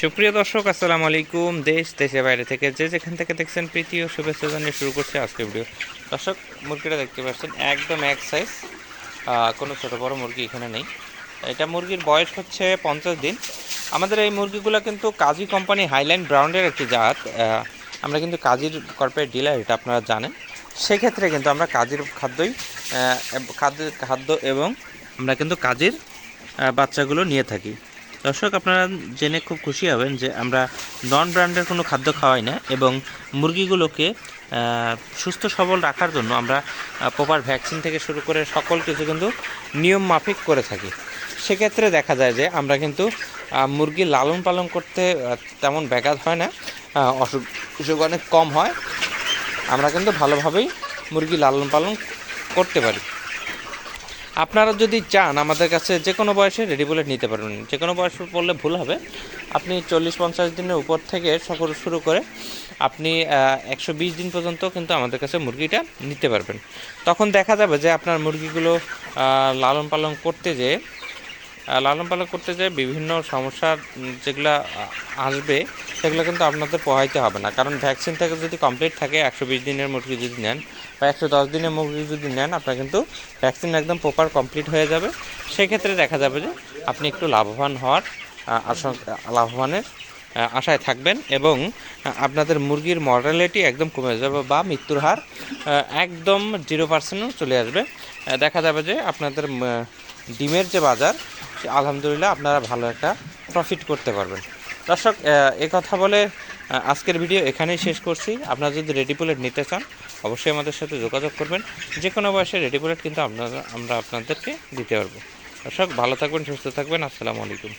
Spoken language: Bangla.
সুপ্রিয় দর্শক, আসসালামু আলাইকুম। দেশ, দেশের বাইরে থেকে যে যেখান থেকে দেখছেন, প্রীতি ও শুভেচ্ছা জানিয়ে শুরু করছে আজকের ভিডিও দর্শক, মুরগিটা দেখতে পাচ্ছেন, একদম এক সাইজ কোনো ছোটো বড় মুরগি এখানে নেই। এটা মুরগির বয়স হচ্ছে পঞ্চাশ দিন। আমাদের এই মুরগিগুলো কিন্তু কাজী কোম্পানি হাইলাইন ব্রাউন্ডের একটি জাত। আমরা কিন্তু কাজীর কর্পোরেট ডিলার, এটা আপনারা জানেন। সেক্ষেত্রে কিন্তু আমরা কাজীর খাদ্যই খাদ্য খাদ্য এবং আমরা কিন্তু কাজীর বাচ্চাগুলো নিয়ে থাকি। দর্শক, আপনারা জেনে খুব খুশি হবেন যে আমরা নন ব্র্যান্ডের কোনো খাদ্য খাওয়াই না এবং মুরগিগুলোকে সুস্থ সবল রাখার জন্য আমরা প্রপার ভ্যাকসিন থেকে শুরু করে সকল কিছু কিন্তু নিয়ম মাফিক করে থাকি। সেক্ষেত্রে দেখা যায় যে আমরা কিন্তু মুরগি লালন পালন করতে তেমন ব্যাঘাত হয় না অসুখ অনেক কম হয়। আমরা কিন্তু ভালোভাবেই মুরগি লালন পালন করতে পারি। আপনারা যদি চান, আমাদের কাছে যে কোনো বয়সে রেডি বুলেট নিতে পারবেন। যে কোনো বয়স পড়লে ভুল হবে। আপনি চল্লিশ পঞ্চাশ দিনের উপর থেকে সফর শুরু করে আপনি একশো বিশ দিন পর্যন্ত কিন্তু আমাদের কাছে মুরগিটা নিতে পারবেন। তখন দেখা যাবে যে আপনার মুরগিগুলো লালন পালন করতে যেয়ে লালন পালন করতে যেয়ে বিভিন্ন সমস্যা উম, যেগুলো আসবে সেগুলো কিন্তু আপনাদের পোহাইতে হবে না। কারণ ভ্যাকসিন থেকে যদি কমপ্লিট থাকে একশো বিশ দিনের মুরগি যদি নেন বা একশো দশ দিনের মুরগি যদি নেন আপনার কিন্তু ভ্যাকসিন একদম প্রপার কমপ্লিট হয়ে যাবে। সেক্ষেত্রে দেখা যাবে যে আপনি একটু লাভবান হওয়ার লাভবানের আশায় থাকবেন এবং আপনাদের মুরগির মর্টালিটি একদম কমে যাবে বা মৃত্যুর হার একদম জিরো পার্সেন্টও চলে আসবে। দেখা যাবে যে আপনাদের ডিমের যে বাজার আলহামদুলিল্লাহ আপনারা ভালো একটা প্রফিট করতে পারবেন। দর্শক, এ কথা বলে আজকের ভিডিও এখানেই শেষ করছি। আপনারা যদি রেডি পুলেট নিতে চান, অবশ্যই আমাদের সাথে যোগাযোগ করবেন। যে কোনো বয়সে রেডি পুলেট কিন্তু আপনারা আমরা আপনাদেরকে দিতে পারব। দর্শক, ভালো থাকবেন, সুস্থ থাকবেন। আসসালামু আলাইকুম।